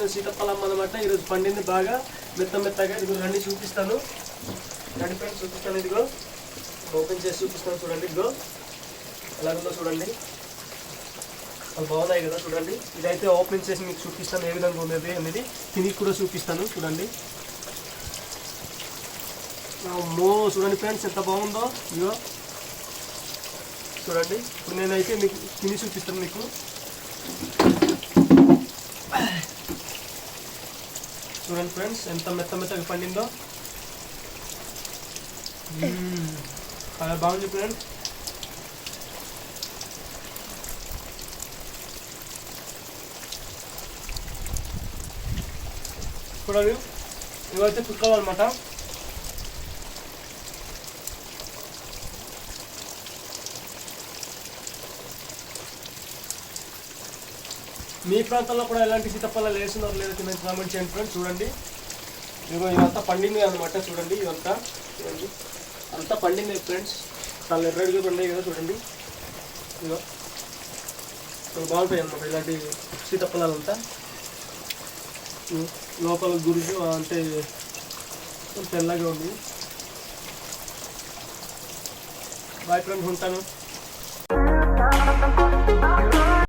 అనమాట ఈరోజు పండింది బాగా. మెత్త మెత్తగా ఇదిగో రండి చూపిస్తాను. రండి ఫ్రెండ్స్ చూపిస్తాను ఇదిగో. ఓపెన్ చేసి చూపిస్తాను చూడండి ఇదిగో. ఎలా ఉందో చూడండి. అవి బాగున్నాయి కదా చూడండి. ఇదైతే ఓపెన్ చేసి మీకు చూపిస్తాను ఏ విధంగా ఉండేది అనేది. తిని కూడా చూపిస్తాను చూడండి. మో చూడండి ఫ్రెండ్స్ ఎంత బాగుందో. ఇదిగో. చూడండి. ఇప్పుడు నేనైతే మీకు తిని చూపిస్తాను మీకు చూడండి ఫ్రెండ్స్ ఎంత మెత్త మెత్తగా పండిందో. మ్మ్. చాలా బాగుంది ఫ్రెండ్స్ చూడండి. ఇవైతే చుక్కాలన్నమాట మీ ప్రాంతంలో కూడా ఎలాంటి సీతఫలాలు వేస్తున్నారు లేదో కింద కామెంట్ చేయండి ఫ్రెండ్స్ చూడండి. ఇదిగో ఇదంతా పండింది అనమాట చూడండి ఇదంతా. చూడండి అంతా పండింది ఫ్రెండ్స్. చాలా ఎర్రడిగా పండాయి కదా చూడండి. ఇదిగో. బాగుంటాయి అనమాట ఇలాంటి సీతఫలాలంతా. లోపల గురుజు అంటే తెల్లగా ఉంది. బాయ్ ఫ్రెండ్స్ ఉంటాను.